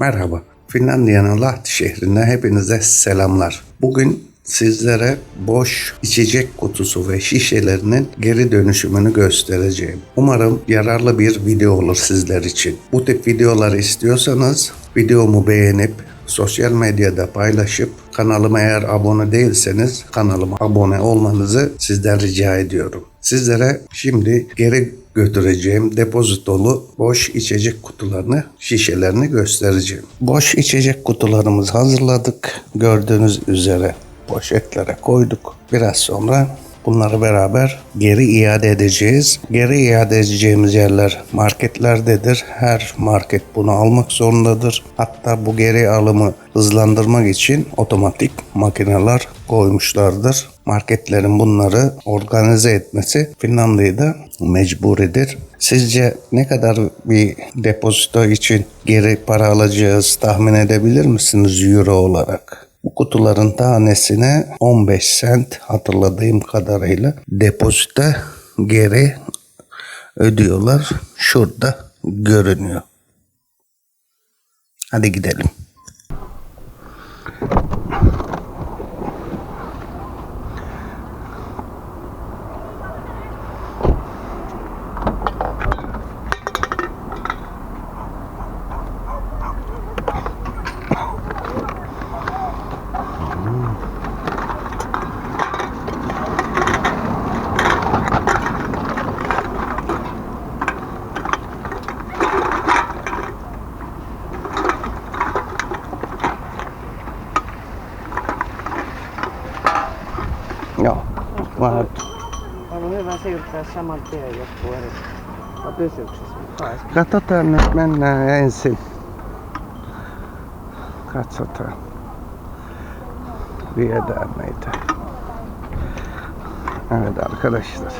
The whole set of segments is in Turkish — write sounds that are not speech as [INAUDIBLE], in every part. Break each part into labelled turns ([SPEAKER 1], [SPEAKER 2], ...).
[SPEAKER 1] Merhaba. Finlandiya'nın Lahti şehrinde hepinize selamlar. Bugün sizlere boş içecek kutusu ve şişelerinin geri dönüşümünü göstereceğim. Umarım yararlı bir video olur sizler için. Bu tip videoları istiyorsanız videomu beğenip sosyal medyada paylaşıp kanalıma eğer abone değilseniz kanalıma abone olmanızı sizden rica ediyorum. Sizlere şimdi geri götüreceğim depozitolu boş içecek kutularını, şişelerini göstereceğim. Boş içecek kutularımızı hazırladık. Gördüğünüz üzere poşetlere koyduk. Biraz sonra bunları beraber geri iade edeceğiz. Geri iade edeceğimiz yerler marketlerdedir. Her market bunu almak zorundadır. Hatta bu geri alımı hızlandırmak için otomatik makineler koymuşlardır. Marketlerin bunları organize etmesi Finlandiya'da mecburidir. Sizce ne kadar bir depozito için geri para alacağız tahmin edebilir misiniz euro olarak? Bu kutuların tanesine 15 sent hatırladığım kadarıyla depozito geri ödüyorlar. Şurada görünüyor. Hadi gidelim. Joo. Mä
[SPEAKER 2] On hyvä siirtää saman tien se siinä? Kai se.
[SPEAKER 1] Katsotaan nyt, mennään ensin. Katsotaan. Viedään meitä. Evet arkadaşlar.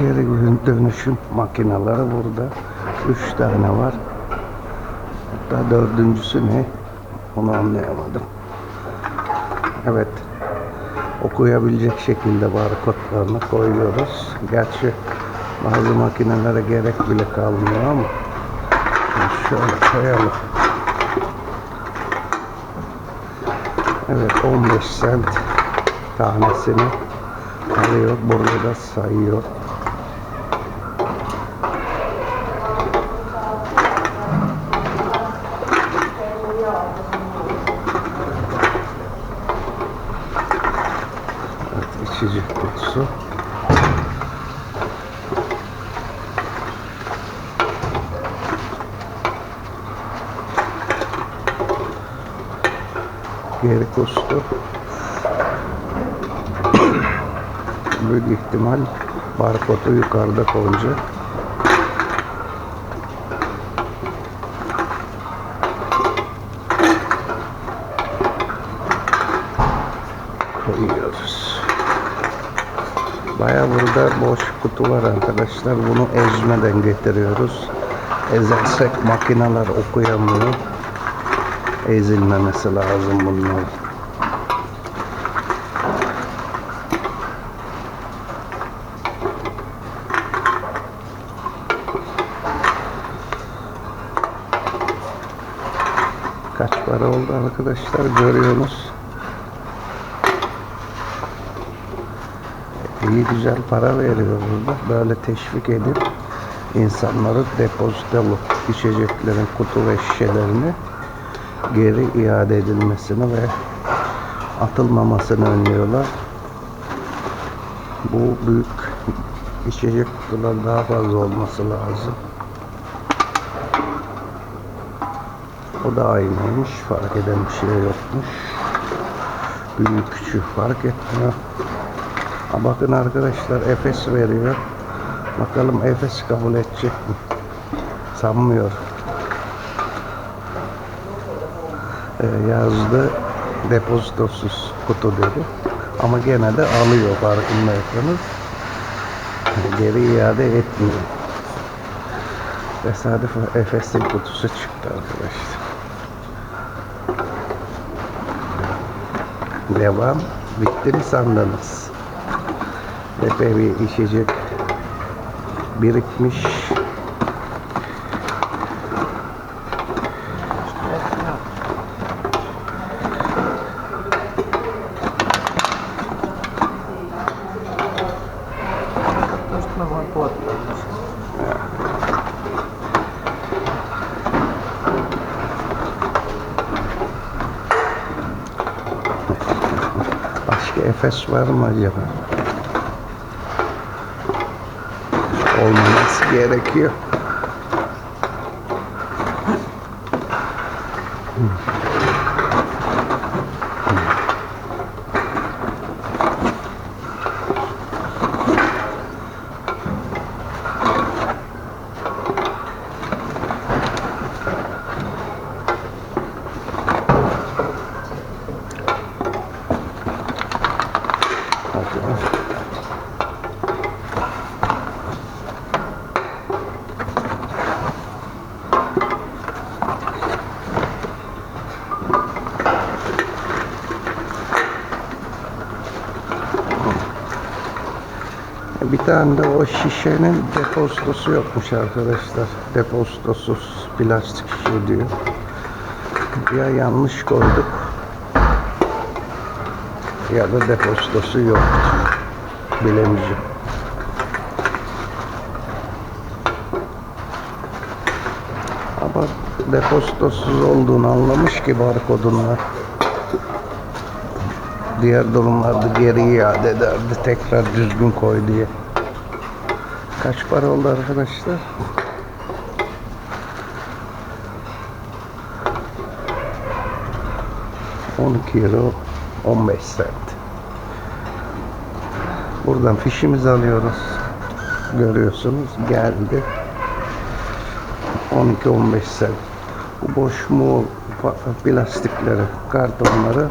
[SPEAKER 1] Geri dönüşüm makineleri burada. Üç tane var. Hatta dördüncüsü ne? Onu anlayamadım. Evet. Okuyabilecek şekilde barkodlarını koyuyoruz. Gerçi bazı makinelere gerek bile kalmıyor ama şöyle koyalım. Evet 15 sent tanesini alıyor. Burada da sayıyor. Evet, kutusu. Geri kustu. [CLEARS THROAT] Büyük ihtimal barkodu yukarıda koyacak. Koyuyoruz. Baya burada boş kutu var arkadaşlar. Bunu ezmeden getiriyoruz. Ezersek makineler okuyamıyor. Ezilmemesi lazım bunların. Kaç para oldu arkadaşlar görüyorsunuz. İyi güzel para veriyor burada. Böyle teşvik edip insanları depozitolu içeceklerin kutu ve şişelerini geri iade edilmesini ve atılmamasını önlüyorlar. Bu büyük içecek kutular daha fazla olması lazım. O da aynıymış. Fark eden bir şey yokmuş. Büyük küçük fark etmiyor. Bakın arkadaşlar Efes veriyor. Bakalım Efes kabul edecek mi? Sanmıyor. Ee, yazdı depozitosuz kutu dedi. Ama gene de alıyor farkındaysanız. Geri iade etmiyor. Tesadüf Efes'in kutusu çıktı arkadaşlar. Devam. Bitti mi sandınız? Epey bir içecek birikmiş. Başka Efes var mı acaba? que era aqui, ó. De o şişenin depozitosu yokmuş arkadaşlar. Depozitosuz plastik şişe diyor. Ya yanlış koyduk ya da depozitosu yok. Bilemeyeceğim. Ama depozitosuz olduğunu anlamış ki barkodunlar. Diğer durumlarda geri iade ederdi tekrar düzgün koy diye. Kaç para oldu arkadaşlar? ...12 euro 15 cent. Buradan fişimizi alıyoruz. Görüyorsunuz geldi. 12-15 cent. Bu boş mu plastikleri, kartonları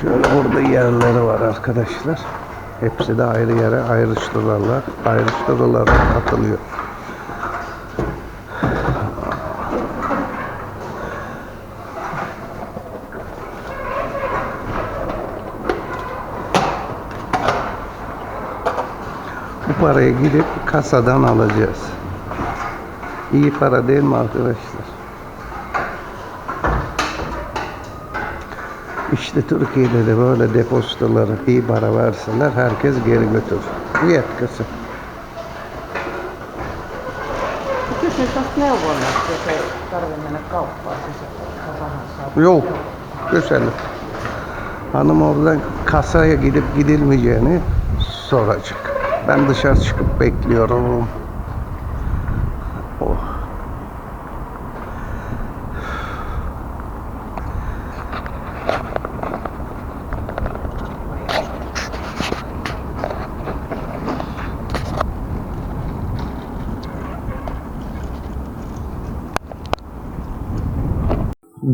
[SPEAKER 1] Şöyle burada yerleri var arkadaşlar. Hepsi de ayrı yere ayrıştırırlar. Ayrıştırırlar atılıyor. Bu parayı gidip kasadan alacağız. İyi para değil mi arkadaşlar? İşte Türkiye'de de böyle depozitoları iyi para verseler herkes geri götürür. Bu yetkisi.
[SPEAKER 2] Kysyn tästä neuvonnasta, jos.
[SPEAKER 1] Yok. Güzel. Hanım oradan kasaya gidip gidilmeyeceğini soracak. Ben dışarı çıkıp bekliyorum. Oh.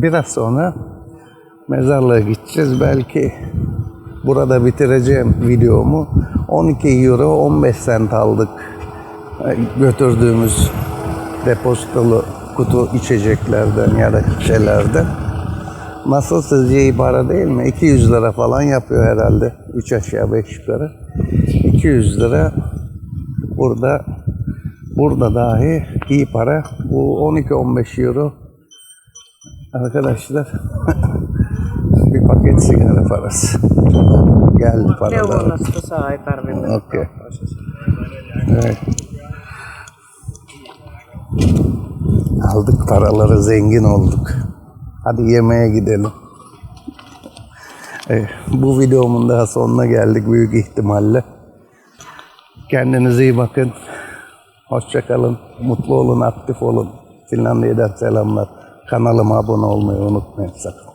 [SPEAKER 1] Biraz sonra mezarlığa gideceğiz. Belki burada bitireceğim videomu. 12 euro 15 cent aldık götürdüğümüz depozitolu kutu içeceklerden ya da şeylerden. Nasıl sizce iyi para değil mi? 200 lira falan yapıyor herhalde. 3 aşağı 5 yukarı. 200 lira burada burada dahi iyi para. Bu 12-15 euro Arkadaşlar [LAUGHS] bir paket sigara parası. Geldi paralar.
[SPEAKER 2] Sisällä.
[SPEAKER 1] Evet. Aldık paraları zengin olduk. Hadi yemeğe gidelim. Eh, bu videomun daha sonuna geldik büyük ihtimalle. Kendinize iyi bakın. Hoşça kalın. Mutlu olun, aktif olun. Finlandiya'dan selamlar. Kanalıma abone olmayı unutmayın sakın.